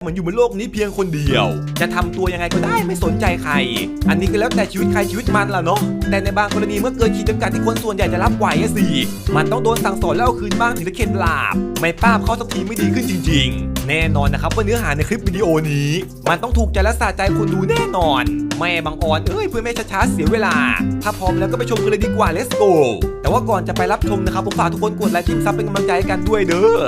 เหมือนอยู่บนโลกนี้เพียงคนเดียว จะทำตัวยังไงก็ได้ไม่สนใจใคร อันนี้ก็แล้วแต่ชีวิตใครชีวิตมันล่ะเนาะ แต่ในบางกรณีเมื่อเกินขีดจำกัดที่คนส่วนใหญ่จะรับไหวสิ มันต้องโดนสั่งสอนแล้วเอาคืนบ้างถึงจะเข็ดหลาบ ไม่ป้าบเขาสักทีไม่ดีขึ้นจริง ๆ แน่นอนนะครับว่าเนื้อหาในคลิปวิดีโอนี้ มันต้องถูกใจและสะใจคนดูแน่นอน แม่บางออนเอ้ยเพื่อไม่ช้าๆเสียเวลา ถ้าพร้อมแล้วก็ไปชมกันเลยดีกว่า let's go แต่ว่าก่อนจะไปรับชมนะครับผมฝากทุกคนกดไลค์จิ้มซับเป็นกำลังใจให้กันด้วยเด้อ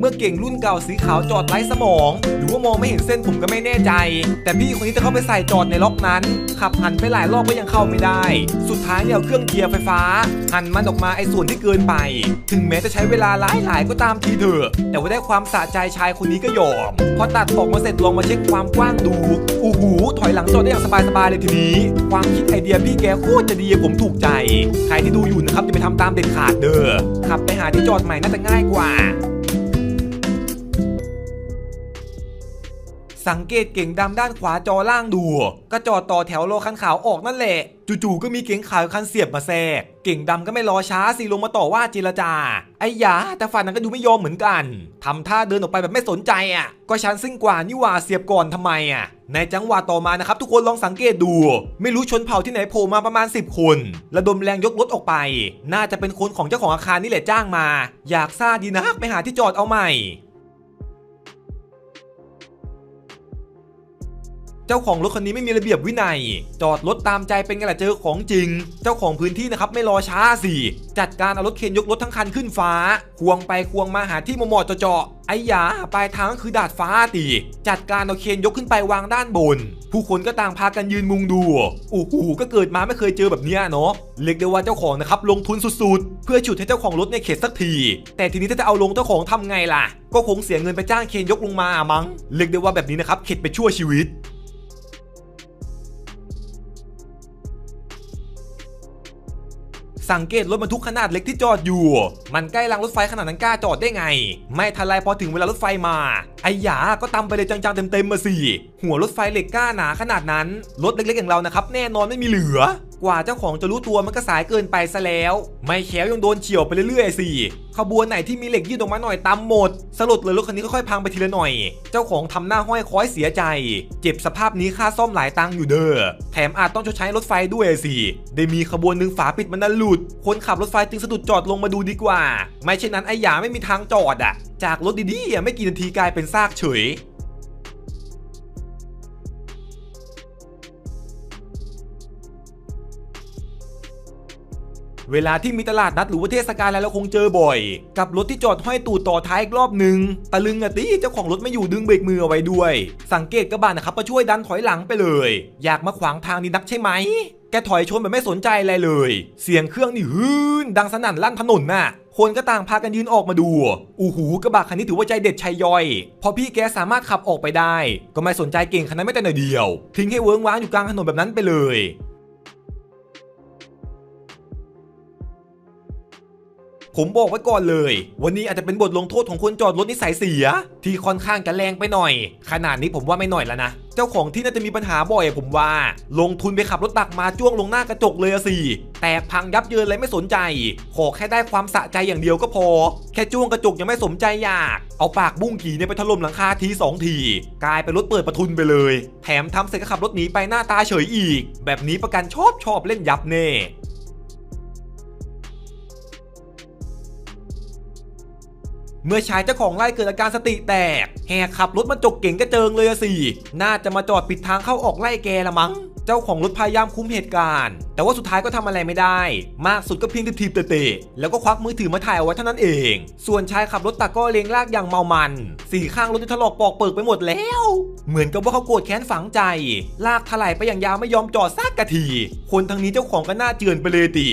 เมื่อเก่งรุ่นเก่าสีขาวจอดไร้สมอง หรือว่ามองไม่เห็นเส้นผมก็ไม่แน่ใจ แต่พี่คนนี้จะเข้าไปใส่จอดในล็อกนั้น ขับหันไปหลายรอบก็ยังเข้าไม่ได้ สุดท้ายเนี่ยเอาเครื่องเกียร์ไฟฟ้า หันมันออกมาไอ้ส่วนที่เกินไป ถึงแม้จะใช้เวลาหลายหลายๆก็ตามทีเถอะแต่ว่าได้ความสะใจชายคนนี้ก็ยอมพอตัดออกมาเสร็จลองมาเช็คความกว้างดูอู้หูถอยหลังจอดได้อย่างสบายๆเลยทีนี้ ความคิดไอเดียพี่แกโคตรจะดีผมถูกใจ ใครที่ดูอยู่นะครับจะไปทำตามเด็ดขาดเด้อขับไปหาที่จอดใหม่น่าจะง่ายกว่า สังเกตเก่งดำด้านขวาจอล่างดูก็จอดต่อแถวรอคันขาวออกนั่นแหละ จู่ๆก็มีเก๋งขาวคันเสียบมาแทรกเก่งดำก็ไม่รอช้าสิลงมาต่อว่าเจรจา ไอ้หยาแต่ฝ่ายนั้นก็ดูไม่ยอมเหมือนกันทำท่าเดินออกไปแบบไม่สนใจอะ ก็ฉันซึ่งกว่านี่ว่าเสียบก่อนทำไมอะ ในจังหวะต่อมานะครับ ทุกคนลองสังเกตดู ไม่รู้ชนเผ่าที่ไหนโผล่มาประมาณ 10 คน ระดมแรงยกรถออกไป น่าจะเป็นคนของเจ้าของอาคารนี่แหละจ้างมา อยากซาดีนักไปหาที่จอดเอาใหม่ เจ้าของรถคันนี้ไม่มีระเบียบวินัย จอดรถตามใจเป็นไงล่ะเจอของจริง เจ้าของพื้นที่นะครับไม่รอช้าสิ จัดการเอารถเคนยกรถทั้งคันขึ้นฟ้า ควงไปควงมาหาที่เหมาะๆเจาะๆไอ้ยาปลายทางก็คือดาดฟ้าตีจัดการเอาเคนยกขึ้นไปวางด้านบน ผู้คนก็ต่างพากันยืนมุงดูโอ้โหก็เกิดมาไม่เคยเจอแบบนี้เนาะเรียกได้ว่าเจ้าของนะครับลงทุนสุดๆ เพื่อฉุดให้เจ้าของรถเนี่ยเข็ดสักที แต่ทีนี้ถ้าจะเอาลงเจ้าของทำไงล่ะ ก็คงเสียเงินไปจ้างเคนยกลงมามั้งเรียกได้ว่าแบบนี้นะครับเข็ดไปชั่วชีวิต สังเกตรถบรรทุกขนาดเล็กที่จอดอยู่ มันใกล้รางรถไฟขนาดนั้นกล้าจอดได้ไง ไม่ทันไรพอถึงเวลารถไฟมาไอ้หยาก็ตำไปเลยจังๆเต็มๆมาสิหัวรถไฟเหล็กกล้าหนาขนาดนั้น รถเล็กๆอย่างเรานะครับแน่นอนไม่มีเหลือ กว่าเจ้าของจะรู้ตัวมันก็สายเกินไปซะแล้ว ไม่แค้วยังโดนเฉียวไปเรื่อยๆสิขบวนไหนที่มีเหล็กยืดออกมาหน่อยตำหมด สลดเลยรถคันนี้ค่อยๆพังไปทีละหน่อย เจ้าของทำหน้าห้อยคอยเสียใจ เจ็บสภาพนี้ค่าซ่อมหลายตังค์อยู่เด้อ แถมอาจต้องชดใช้รถไฟด้วยสิ ได้มีขบวนหนึ่งฝาปิดมันนั้นหลุด คนขับรถไฟจึงสะดุดจอดลงมาดูดีกว่า ไม่เช่นนั้นไอ้หยาไม่มีทางจอดอะ จากรถดีๆอะไม่กี่นาทีกลายเป็นซากเฉย เวลาที่มีตลาดนัดหรือว่าเทศกาลอะไรเราคงเจอบ่อย กับรถที่จอดห้อยตูดต่อท้ายอีกรอบหนึ่งตะลึงอะติเจ้าของรถไม่อยู่ดึงเบรกมือเอาไว้ด้วย สังเกตกระบะนะครับมาช่วยดันถอยหลังไปเลย อยากมาขวางทางนี้นักใช่ไหมแกถอยชนแบบไม่สนใจอะไรเลย เสียงเครื่องนี่ฮืนดังสนั่นลั่นถนนน่ะ คนก็ต่างพากันยืนออกมาดู อู้หูกระบะคันนี้ถือว่าใจเด็ดชัยย่อย พอพี่แกสามารถขับออกไปได้ ก็ไม่สนใจเก่งคันนั้นไม่แต่หน่อยเดียว ทิ้งให้เวิ้งว้างอยู่กลางถนนแบบนั้นไปเลย ผมบอกไว้ก่อนเลย วันนี้อาจจะเป็นบทลงโทษของคนจอดรถนิสัยเสีย ที่ค่อนข้างจะแรงไปหน่อย ขนาดนี้ผมว่าไม่หน่อยแล้วนะ เจ้าของที่น่าจะมีปัญหาบ่อยผมว่า ลงทุนไปขับรถตักมาจ้วงลงหน้ากระจกเลยสิแตกพังยับเยินเลยไม่สนใจ ขอแค่ได้ความสะใจอย่างเดียวก็พอ แค่จ้วงกระจกยังไม่สมใจอยาก เอาปากบุ้งขี่เนี่ยไปถล่มหลังคาทีสองทีกลายเป็นรถเปิดประทุนไปเลย แถมทำเสร็จก็ขับรถหนีไปหน้าตาเฉยอีก แบบนี้ประกันชอบชอบเล่นยับแน่ เมื่อชายเจ้าของไร่เกิดอาการสติแตก แหกขับรถมาจกเก่งกระเจิงเลยสิ น่าจะมาจอดปิดทางเข้าออกไล่แกละมั้ง เจ้าของรถพยายามคุ้มเหตุการณ์ แต่ว่าสุดท้ายก็ทำอะไรไม่ได้ มากสุดก็เพียงทีบเตะๆแล้วก็ควักมือถือมาถ่ายเอาไว้เท่านั้นเอง ส่วนชายขับรถตักก็เลงลากอย่างเมามัน สี่ข้างรถที่ถลอกปอกเปิกไปหมดแล้ว เหมือนกับว่าเขาโกรธแค้นฝังใจ ลากถลายไปอย่างยาวไม่ยอมจอดซากกะที คนทางนี้เจ้าของก็น่าเจือนไปเลยติ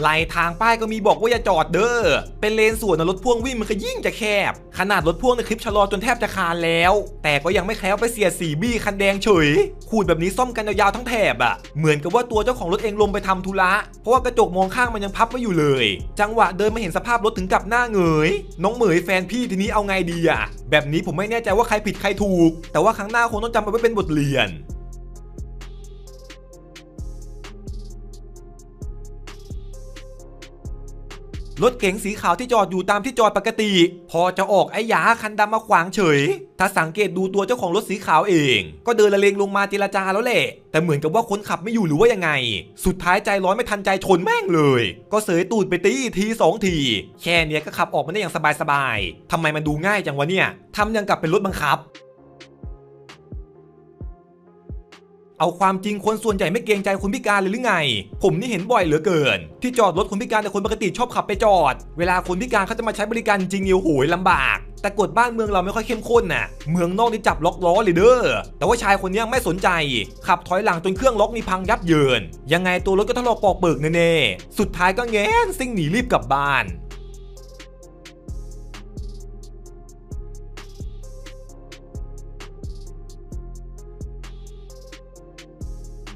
ไหลทางป้ายก็มีบอกว่าอย่าจอดเด้อ เป็นเลนสวนนะรถพ่วงวิ่งมันก็ยิ่งจะแคบ ขนาดรถพ่วงในคลิปชะลอจนแทบจะคานแล้ว แต่ก็ยังไม่แคล้วไปเสียสีบี้คันแดงเฉย ขูดแบบนี้ซ่อมกันยาวๆทั้งแถบอะเหมือนกับว่าตัวเจ้าของรถเองลงไปทำธุระ เพราะว่ากระจกมองข้างมันยังพับไว้อยู่เลย จังหวะเดินมาเห็นสภาพรถถึงกับหน้าเงย น้องเหมยแฟนพี่ทีนี้เอาไงดีอะแบบนี้ผมไม่แน่ใจว่าใครผิดใครถูก แต่ว่าครั้งหน้าคงต้องจำเอาไว้เป็นบทเรียน รถเก๋งสีขาวที่จอดอยู่ตามที่จอดปกติ พอจะออกไอ้ยาคันดำมาขวางเฉย ถ้าสังเกตดูตัวเจ้าของรถสีขาวเอง ก็เดินละเลงลงมาเจรจาแล้วแหละ แต่เหมือนกับว่าคนขับไม่อยู่หรือว่ายังไง สุดท้ายใจร้อนไม่ทันใจชนแม่งเลย ก็เสยตูดไปตีทีสองที แค่เนี้ยก็ขับออกมาได้อย่างสบายๆทำไมมันดูง่ายจังวะเนี่ยทำยังกับเป็นรถบังคับ เอาความจริงคนส่วนใหญ่ไม่เกรงใจคนพิการเลยหรือไง ผมนี่เห็นบ่อยเหลือเกิน ที่จอดรถคนพิการแต่คนปกติชอบขับไปจอด เวลาคนพิการเขาจะมาใช้บริการจริงเนี่ยโอ้โหลำบาก แต่กฎบ้านเมืองเราไม่ค่อยเข้มข้นน่ะ เมืองนอกนี่จับล็อกล้อเลยเด้อ แต่ว่าชายคนนี้ไม่สนใจ ขับถอยหลังจนเครื่องล็อกนี่พังยับเยิน ยังไงตัวรถก็ทะลอกปอกเปิกแน่ๆ สุดท้ายก็แง้นซิ่งหนีรีบกลับบ้าน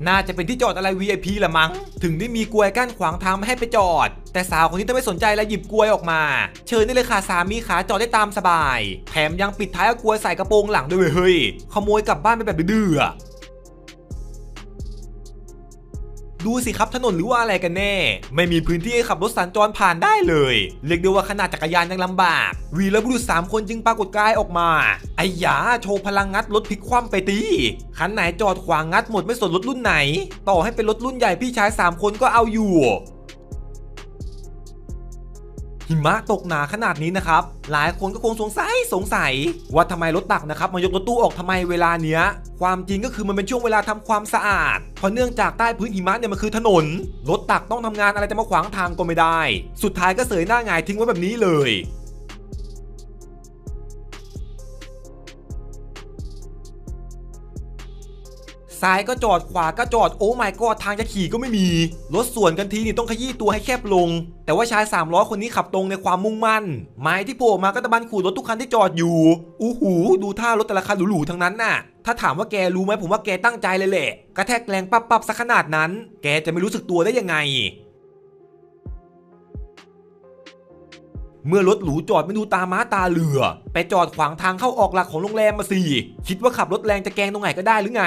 น่าจะเป็นที่จอดอะไร VIP ละมั้ง ถึงได้มีกลวยกั้นขวางทางไม่ให้ไปจอด แต่สาวคนนี้ต้องไม่สนใจและหยิบกลวยออกมา เชิญได้เลยค่ะสามีขาจอดได้ตามสบาย แถมยังปิดท้ายเอากลวยใส่กระโปรงหลังด้วยเวยเฮ้ย ขโมยกลับบ้านไปแบบดื้อ ดูสิครับถนนหรือว่าอะไรกันแน่ ไม่มีพื้นที่ให้ขับรถสัญจรผ่านได้เลย เรียกได้ว่าขนาดจักรยานยังลำบาก วีรบุรุษสามคนจึงปรากฏกายออกมาไอ้ยาโชว์พลังงัดรถพลิกคว่ำไปตีคันไหนจอดขวางงัดหมดไม่สนรถรุ่นไหน ต่อให้เป็นรถรุ่นใหญ่พี่ชาย3คนก็เอาอยู่ หิมะตกหนาขนาดนี้นะครับ หลายคนก็คงสงสัยสงสัย ว่าทำไมรถตักนะครับมายกรถตู้ออกทำไมเวลาเนี้ย ความจริงก็คือมันเป็นช่วงเวลาทำความสะอาด เพราะเนื่องจากใต้พื้นหิมะเนี่ยมันคือถนน รถตักต้องทำงานอะไรจะมาขวางทางก็ไม่ได้ สุดท้ายก็เสยหน้าง่ายทิ้งไว้แบบนี้เลย ซ้ายก็จอดขวาก็จอดโอ้ไม่ก็ทางจะขี่ก็ไม่มี รถสวนกันทีนี่ต้องขยี้ตัวให้แคบลง แต่ว่าชาย3ล้อคนนี้ขับตรงในความมุ่งมั่น ไม้ที่โผล่มาก็ตะบันขูดรถทุกคันที่จอดอยู่อู้หูดูท่ารถแต่ละคันหรูๆทั้งนั้นน่ะ ถ้าถามว่าแกรู้ไหมผมว่าแกตั้งใจเลยแหละกระแทกแรงปั๊บสักขนาดนั้น แกจะไม่รู้สึกตัวได้ยังไง เมื่อรถหรูจอดไม่ดูตาม้าตาเรือ ไปจอดขวางทางเข้าออกหลักของโรงแรมมาสิคิดว่าขับรถแรงจะแกงตรงไหนก็ได้หรือไง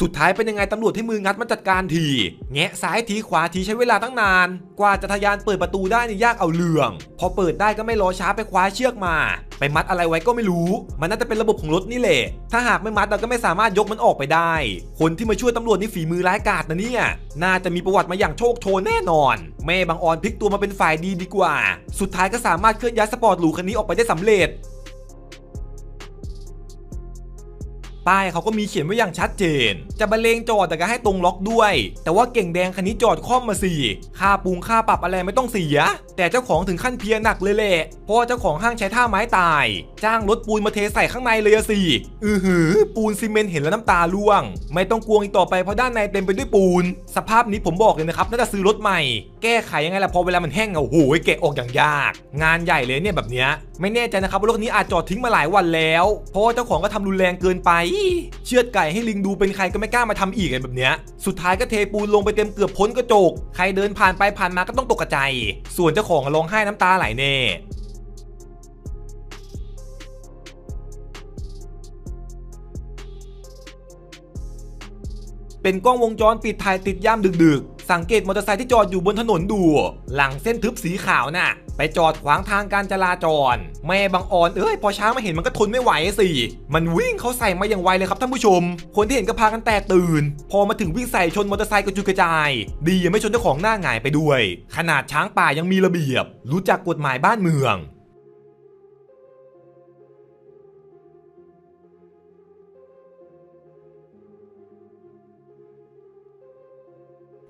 สุดท้ายเป็นยังไงตำรวจให้มืองัดมาจัดการที แงะซ้ายทีขวาทีใช้เวลาตั้งนาน กว่าจะทะยานเปิดประตูได้นี่ยากเอาเรื่อง พอเปิดได้ก็ไม่รอช้าไปคว้าเชือกมา ไปมัดอะไรไว้ก็ไม่รู้ มันน่าจะเป็นระบบของรถนี่แหละ ถ้าหากไม่มัดเราก็ไม่สามารถยกมันออกไปได้ คนที่มาช่วยตำรวจนี่ฝีมือร้ายกาจนะเนี่ย น่าจะมีประวัติมาอย่างโชคโชนแน่นอน แม่บางออนพลิกตัวมาเป็นฝ่ายดีดีกว่า สุดท้ายก็สามารถเคลื่อนย้ายสปอร์ตหรูคันนี้ออกไปได้สำเร็จป้ายเขาก็มีเขียนไว้อย่างชัดเจน จะบรรเลงจอดแต่ก็ให้ตรงล็อกด้วย แต่ว่าเก่งแดงคันนี้จอดคล่อมมาสิค่าปรุงค่าปรับอะไรไม่ต้องเสีย แต่เจ้าของถึงขั้นเพียหนักเลยแหละเพราะเจ้าของห้างใช้ท่าไม้ตาย จ้างรถปูนมาเทใส่ข้างในเลยสิอือหือ ปูนซีเมนต์เห็นแล้วน้ำตาร่วง ไม่ต้องกลัวอีกต่อไปเพราะด้านในเต็มไปด้วยปูน สภาพนี้ผมบอกเลยนะครับน่าจะซื้อรถใหม่ แก้ไขยังไงล่ะพอเวลามันแห้งอะโอ้โหแกะออกอย่างยาก งานใหญ่เลยเนี่ยแบบเนี้ยไม่แน่ใจนะครับว่ารถนี้อาจจอดทิ้งมาหลายวันแล้ว เพราะเจ้าของก็ทำรุนแรงเกินไป เชือดไก่ให้ลิงดูเป็นใครก็ไม่กล้ามาทำอีกไรแบบเนี้ยสุดท้ายก็เทปูนลงไปเต็มเกือบพ้นกระจก ใครเดินผ่านไปผ่านมาก็ต้องตกใจ ส่วนเจ้าของลงให้น้ำตาไหลเน่เป็นกล้องวงจรปิดถ่ายติดย่ามดึกๆ สังเกตมอเตอร์ไซค์ที่จอดอยู่บนถนนดู หลังเส้นทึบสีขาวน่ะ ไปจอดขวางทางการจราจร แม่บางออนเอ้ยพอช้างมาเห็นมันก็ทนไม่ไหวสิ มันวิ่งเขาใส่มาอย่างไวเลยครับท่านผู้ชม คนที่เห็นก็พากันแตกตื่น พอมาถึงวิ่งใส่ชนมอเตอร์ไซค์กระจุยกระจาย ดียังไม่ชนเจ้าของหน้าหงายไปด้วย ขนาดช้างป่ายังมีระเบียบ รู้จักกฎหมายบ้านเมือง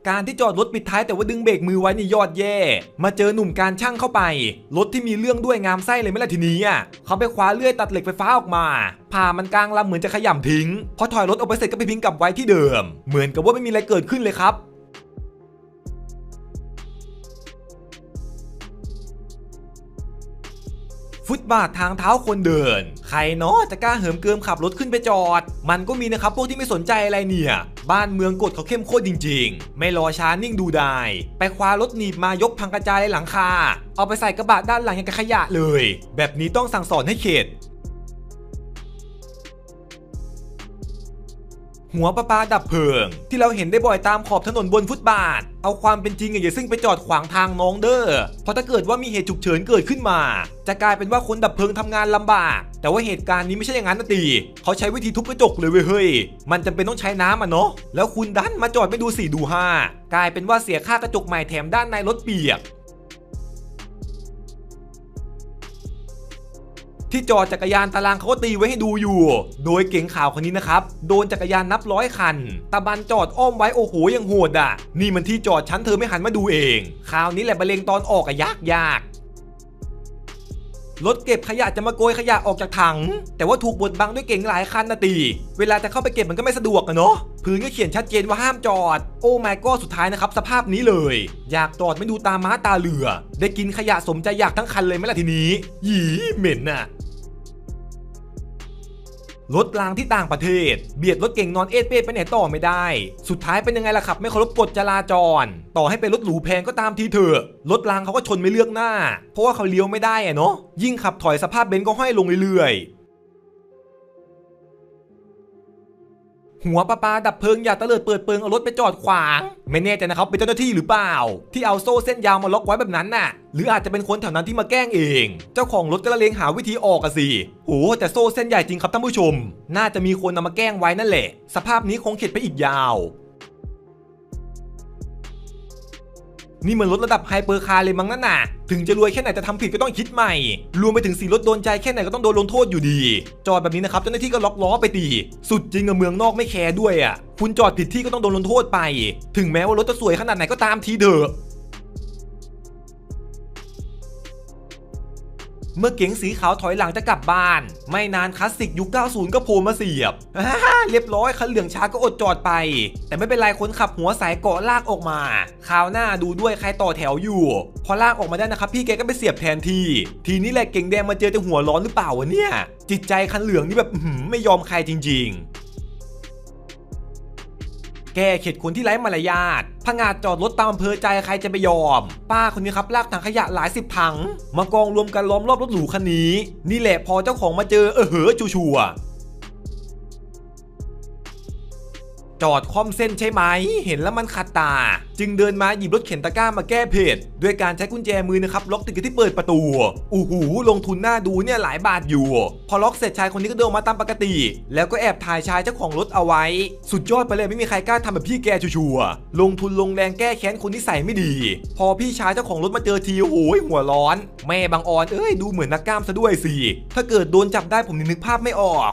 การที่จอดรถปิดท้ายแต่ว่าดึงเบรกมือไว้นี่ยอดแย่ มาเจอหนุ่มการช่างเข้าไปรถที่มีเรื่องด้วยงามไส้เลยไม่ละทีนี้อะเขาไปคว้าเลื่อยตัดเหล็กไฟฟ้าออกมาผ่ามันกลางลำเหมือนจะขย่ำทิ้งพอถอยรถออกไปเสร็จก็ไปพิงกลับไว้ที่เดิม เหมือนกับว่าไม่มีอะไรเกิดขึ้นเลยครับ ฟุตบาททางเท้าคนเดิน ใครเนาะจะกล้าเหิมเกิมขับรถขึ้นไปจอด มันก็มีนะครับพวกที่ไม่สนใจอะไรเนี่ย บ้านเมืองกฎเขาเข้มข้นจริง ๆ ไม่รอช้านิ่งดูได้ ไปคว้ารถหนีบมายกพังกระจายหลังคา เอาไปใส่กระบะด้านหลังยังกับขยะเลย แบบนี้ต้องสั่งสอนให้เข็ด หัวประปาดับเพลิง ที่เราเห็นได้บ่อยตามขอบถนนบนฟุตบาท เอาความเป็นจริงอย่าซึ่งไปจอดขวางทางน้องเด้อเพราะถ้าเกิดว่ามีเหตุฉุกเฉินเกิดขึ้นมา จะกลายเป็นว่าคนดับเพลิงทำงานลำบาก แต่ว่าเหตุการณ์นี้ไม่ใช่อย่างนั้นนะตีเขาใช้วิธีทุบกระจกเลยเว้ยเฮ้ยมันจำเป็นต้องใช้น้ำอะเนาะแล้วคุณดันมาจอดไม่ดูสี่ดูห้ากลายเป็นว่าเสียค่ากระจกใหม่แถมด้านในรถเปียก ที่จอดจักรยานตารางเขาก็ตีไว้ให้ดูอยู่ โดยเก๋งขาวคนนี้นะครับ โดนจักรยานนับร้อยคัน ตะบันจอดอ้อมไว้โอ้โหยังโหดอะ นี่มันที่จอดชั้นเธอไม่หันมาดูเอง คราวนี้แหละบะเลงตอนออกอะยากยาก รถเก็บขยะจะมาโกยขยะออกจากถัง แต่ว่าถูกบดบังด้วยเก่งหลายคันนะตีเวลาจะเข้าไปเก็บมันก็ไม่สะดวกอะเนาะพื้นก็เขียนชัดเจนว่าห้ามจอด โอ้ไม่ก็สุดท้ายนะครับสภาพนี้เลย อยากจอดไม่ดูตาม้าตาเรือ ได้กินขยะสมใจอยากทั้งคันเลยไหมล่ะทีนี้หยีเหม็นน่ะ รถรางที่ต่างประเทศ เบียดรถเก่งนอนเอดเป้ไปไหนต่อไม่ได้ สุดท้ายเป็นยังไงล่ะครับ ไม่เคารพกฎจราจร ต่อให้เป็นรถหรูแพงก็ตามทีเถอะรถรางเขาก็ชนไม่เลือกหน้า เพราะว่าเขาเลี้ยวไม่ได้อะเนาะยิ่งขับถอยสภาพเบนซ์ก็ห้อยลงเรื่อยๆ หัวปลาปลาดับเพลิงอย่าตะเลิดเปิดเปิงเอารถไปจอดขวางไม่แน่ใจนะครับเป็นเจ้าหน้าที่หรือเปล่า ที่เอาโซ่เส้นยาวมาล็อกไว้แบบนั้นน่ะ หรืออาจจะเป็นคนแถวนั้นที่มาแกล้งเอง เจ้าของรถก็ละเลงหาวิธีออกอะสิโหแต่โซ่เส้นใหญ่จริงครับท่านผู้ชม น่าจะมีคนนำมาแกล้งไว้นั่นแหละ สภาพนี้คงเข็ดไปอีกยาว นี่มันลดระดับไฮเปอร์คาร์เลยมั้งนั่นน่ะ ถึงจะรวยแค่ไหนแต่ทำผิดก็ต้องคิดใหม่ รวมไปถึงสีรถโดนใจแค่ไหนก็ต้องโดนลงโทษอยู่ดี จอดแบบนี้นะครับเจ้าหน้าที่ก็ล็อกล้อไปตี สุดจริงอะเมืองนอกไม่แคร์ด้วยอะคุณจอดผิดที่ก็ต้องโดนลงโทษไป ถึงแม้ว่ารถจะสวยขนาดไหนก็ตามทีเถอะ เมื่อเก๋งสีขาวถอยหลังจะกลับบ้าน ไม่นานคลาสสิกยุค 90 ก็โผล่มาเสียบ เรียบร้อยคันเหลืองช้าก็อดจอดไป แต่ไม่เป็นไรคนขับหัวสายเกาะลากออกมา คราวหน้าดูด้วยใครต่อแถวอยู่ พอลากออกมาได้นะครับพี่แกก็ไปเสียบแทนที่ทีนี้แหละเก๋งแดงมาเจอจะหัวร้อนหรือเปล่าวะเนี่ย จิตใจคันเหลืองนี่แบบไม่ยอมใครจริง ๆ แก้เข็ดคนที่ไร้มารยาทพงาดจอดรถตามอำเภอใจใครจะไปยอม ป้าคนนี้ครับลากถังขยะหลายสิบถังมากองรวมกันล้อมรอบรถหรูคันนี้ นี่แหละพอเจ้าของมาเจอเออเหอจูชัว จอดคล่อมเส้นใช่ไหม เห็นแล้วมันขัดตา จึงเดินมาหยิบรถเข็นตะกร้ามาแก้เพจด้วยการใช้กุญแจมือนะครับล็อกติดกับที่เปิดประตูอู้หูลงทุนหน้าดูเนี่ยหลายบาทอยู่ พอล็อกเสร็จชายคนนี้ก็เดินออกมาตามปกติ แล้วก็แอบถ่ายชายเจ้าของรถเอาไว้ สุดยอดไปเลยไม่มีใครกล้าทำแบบพี่แกชัวร์ๆลงทุนลงแรงแก้แค้นคนที่ใส่ไม่ดี พอพี่ชายเจ้าของรถมาเจอทีโอ้ยหัวร้อน แม่บางออนเอ้ยดูเหมือนนักกล้ามซะด้วยสิถ้าเกิดโดนจับได้ผมนึกภาพไม่ออก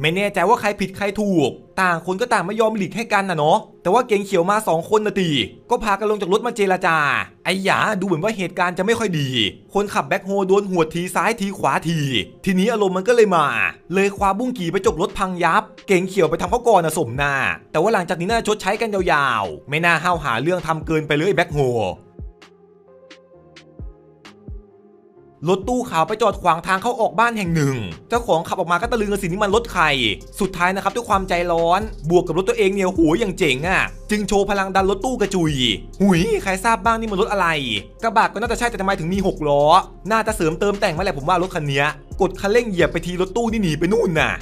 ไม่แน่ใจว่าใครผิดใครถูก ต่างคนก็ต่างไม่ยอมหลีกให้กันนะเนาะแต่ว่าเก๋งเขียวมา 2 คนนะตีก็พากันลงจากรถมาเจรจา ไอ้หยาดูเหมือนว่าเหตุการณ์จะไม่ค่อยดี คนขับแบ็คโฮโดนหัวทีซ้ายทีขวาที ทีนี้อารมณ์มันก็เลยมา เลยคว้าบุ้งกี่ไปจกรถพังยับ เก๋งเขียวไปทำเขาก่อนนะสมหน้าแต่ว่าหลังจากนี้น่าชดใช้กันยาวๆ ไม่น่าห้าวหาเรื่องทำเกินไปเลยแบ็คโฮ รถตู้ขาวไปจอดขวางทางเข้าออกบ้านแห่งหนึ่ง เจ้าของขับออกมาก็ตะลึงกับสิ่งนี้มันรถใคร สุดท้ายนะครับด้วยความใจร้อน บวกกับรถตัวเองเนี่ยโหอย่างเจ๋งอะ จึงโชว์พลังดันรถตู้กระจุย หุยใครทราบบ้างนี่มันรถอะไร กระบะก็น่าจะใช่แต่ทำไมถึงมี 6 ล้อ น่าจะเสริมเติมแต่งมาแหละผมว่ารถคันนี้ กดคันเร่งเหยียบไปทีรถตู้นี่หนีไปนู่นน่ะ